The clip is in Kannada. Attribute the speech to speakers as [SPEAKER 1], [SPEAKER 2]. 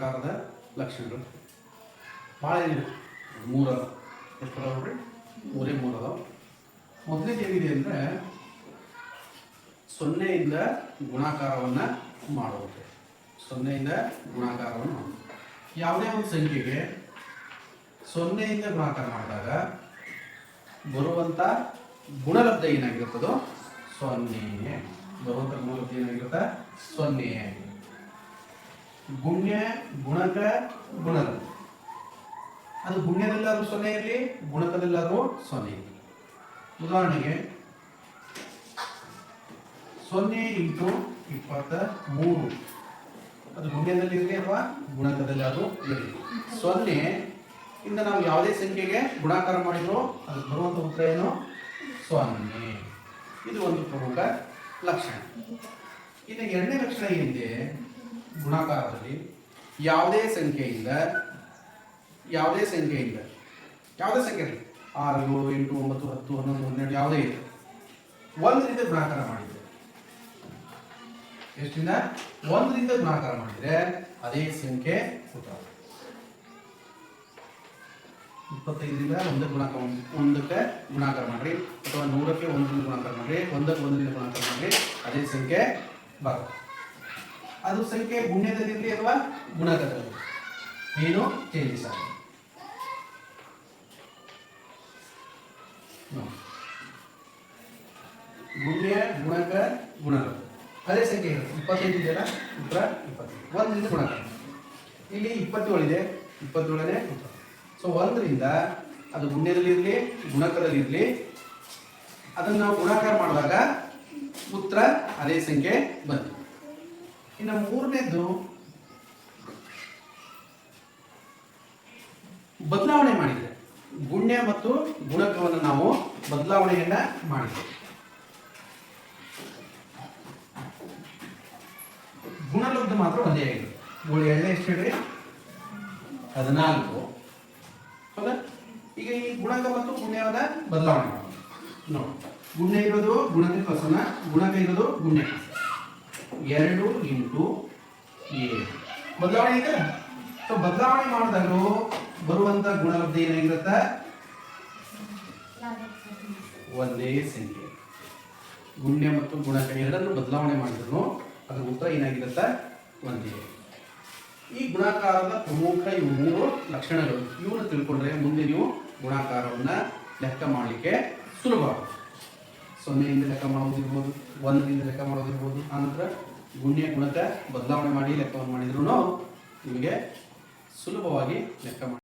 [SPEAKER 1] ಗುಣಾಕಾರದ ಲಕ್ಷಣಗಳು? ಭಾಳ ಇದೆ ಮೂರು ಎಷ್ಟು ಅದಾವ ನೋಡ್ರಿ? ಮೂರೇ ಮೂರು ಅದಾವ. ಮೊದಲಿಗೆ ಏನಿದೆ ಅಂದರೆ ಸೊನ್ನೆಯಿಂದ ಗುಣಾಕಾರವನ್ನು ಮಾಡುವುದು. ಸೊನ್ನೆಯಿಂದ ಗುಣಾಕಾರವನ್ನು ಮಾಡುವುದು. ಯಾವುದೇ ಒಂದು ಸಂಖ್ಯೆಗೆ ಸೊನ್ನೆಯಿಂದ ಗುಣಾಕಾರ ಮಾಡಿದಾಗ ಬರುವಂಥ ಗುಣಲಬ್ಧ ಏನಾಗಿರ್ತದೋ ಸೊನ್ನೆ. ಬರುವಂಥ ಗುಣಲಬ್ಧ ಏನಾಗಿರುತ್ತೆ? ಸೊನ್ನೆ. ಗುಣ್ಯ ಗುಣಕ ಗುಣಲಬ್ಧ ಅದು ಗುಣ್ಯದಲ್ಲಾದ್ರೂ ಸೊನ್ನೆ ಇರಲಿ, ಗುಣಕದಲ್ಲಾದ್ರೂ ಸೊನ್ನೆ ಇರಲಿ. ಉದಾಹರಣೆಗೆ, ಸೊನ್ನೆ ಇಂಟು ಇಪ್ಪತ್ತ ಮೂರು ಅದು ಗುಣ್ಯದಲ್ಲಿ ಇರಲಿ ಅಥವಾ ಗುಣಕದಲ್ಲಿ ಅದು ಇರಲಿ. ಸೊನ್ನೆ ಇಂದ ನಾವು ಯಾವುದೇ ಸಂಖ್ಯೆಗೆ ಗುಣಾಕಾರ ಮಾಡಿದ್ರು ಅದು ಬರುವಂಥ ಉತ್ತರ ಏನು? ಸೊನ್ನೆ. ಇದು ಒಂದು ಪ್ರಮುಖ ಲಕ್ಷಣ. ಇನ್ನು ಎರಡನೇ ಲಕ್ಷಣ ಏನಿದೆ? ಗುಣಾಕಾರದಲ್ಲಿ ಯಾವುದೇ ಸಂಖ್ಯೆಯಿಂದ ಯಾವುದೇ ಸಂಖ್ಯೆಯಿಂದ, ಯಾವುದೇ ಸಂಖ್ಯೆ ಆರು ಏಳು ಎಂಟು, ಒಂಬತ್ತು, ಹತ್ತು, ಹನ್ನೊಂದು, ಹನ್ನೆರಡು ಯಾವುದೇ ಇದೆ ಒಂದರಿಂದ ಗುಣಾಕಾರ ಮಾಡಿದ್ರೆ, ಎಷ್ಟಿಂದ? ಒಂದರಿಂದ ಗುಣಾಕಾರ ಮಾಡಿದ್ರೆ ಅದೇ ಸಂಖ್ಯೆ ಉತ್ತರ ಇಪ್ಪತ್ತೈದರಿಂದ ಒಂದಕ್ಕೆ ಗುಣಾಕಾರ ಒಂದಕ್ಕೆ ಗುಣಾಕಾರ ಮಾಡ್ರಿ. ಅಥವಾ ನೂರಕ್ಕೆ ಒಂದರಿಂದ ಗುಣಾಕಾರ ಮಾಡ್ರಿ, ಒಂದಕ್ಕೆ ಒಂದರಿಂದ ಗುಣಾಕಾರ ಮಾಡ್ರಿ, ಅದೇ ಸಂಖ್ಯೆ ಬರುತ್ತೆ. ಅದು ಸಂಖ್ಯೆ ಗುಣ್ಯದಲ್ಲಿರಲಿ ಅಥವಾ ಗುಣಕದಲ್ಲಿ ಏನು ಚೇಂಜಸ್ ಸರ್. ಗುಣ್ಯ, ಗುಣಕ ಗುಣಗಳು ಅದೇ ಸಂಖ್ಯೆ ಇರುತ್ತೆ. ಇಪ್ಪತ್ತೈದು ಇದೆಯಲ್ಲ? ಉತ್ತರ ಇಪ್ಪತ್ತೈದು. ಒಂದರಿಂದ ಗುಣಕ. ಇಲ್ಲಿ ಇಪ್ಪತ್ತೇಳು ಇದೆ. ಇಪ್ಪತ್ತೇಳನೇ ಉತ್ತರ. ಸೊ ಒಂದರಿಂದ ಅದು ಗುಣ್ಯದಲ್ಲಿರಲಿ ಗುಣಕದಲ್ಲಿರಲಿ ಅದನ್ನು ನಾವು ಗುಣಾಕಾರ ಮಾಡಿದಾಗ ಉತ್ತರ ಅದೇ ಸಂಖ್ಯೆ ಬಂತು. ಇನ್ನು ಮೂರನೇದು ಬದಲಾವಣೆ ಮಾಡಿದ್ರೆ. ಗುಣ್ಯ ಮತ್ತು ಗುಣಕವನ್ನು ನಾವು ಬದಲಾವಣೆಯನ್ನ ಮಾಡಿದೆ ಗುಣಲಬ್ಧ ಮಾತ್ರ ಒಂದೇ ಆಗಿದೆ ಗುಳಿ ಎಣ್ಣೆ ಎಷ್ಟು ಹೇಳ್ರಿ? ಹದಿನಾಲ್ಕು. ಹೌದಾ? ಈಗ ಈ ಗುಣಕ ಮತ್ತು ಗುಣ್ಯವನ್ನ ಬದಲಾವಣೆ ನೋಡಿ. ಗುಣ್ಯ ಇರೋದು ಗುಣಕ ಕಸನ ಗುಣಕ ಇರೋದು ಗುಣ್ಯ ಎರಡು ಇಂಟು ಏಳು. ಬದಲಾವಣೆ ಇದೆ ಸೊ ಬದಲಾವಣೆ ಮಾಡಿದಾಗಲೂ ಬರುವಂತ ಗುಣಲಬ್ಧ ಏನಾಗಿರುತ್ತೆ? ಒಂದೇ ಸಂಖ್ಯೆ. ಗುಣ್ಯ ಮತ್ತು ಗುಣಕ ಎರಡನ್ನು ಬದಲಾವಣೆ ಮಾಡಿದ್ರು. ಅದರ ಉತ್ತರ ಏನಾಗಿರುತ್ತೆ? ಒಂದೇ. ಈ ಗುಣಾಕಾರದ ಪ್ರಮುಖ ಇವು ಮೂರು ಲಕ್ಷಣಗಳು. ಇವನ್ನ ತಿಳ್ಕೊಂಡ್ರೆ ಮುಂದೆ ನೀವು ಗುಣಾಕಾರವನ್ನು ಲೆಕ್ಕ ಮಾಡಲಿಕ್ಕೆ ಸುಲಭ. ಸೊನ್ನೆಯಿಂದ ಲೆಕ್ಕ ಮಾಡೋದಿರ್ಬೋದು, ಒಂದರಿಂದ ಲೆಕ್ಕ ಮಾಡೋದಿರ್ಬೋದು ಆನಂತರ ಗುಣ್ಯ ಗುಣತೆ ಬದಲಾವಣೆ ಮಾಡಿ ಲೆಕ್ಕವನ್ನು ಮಾಡಿದ್ರು ನಿಮಗೆ ಸುಲಭವಾಗಿ ಲೆಕ್ಕ ಮಾಡಿ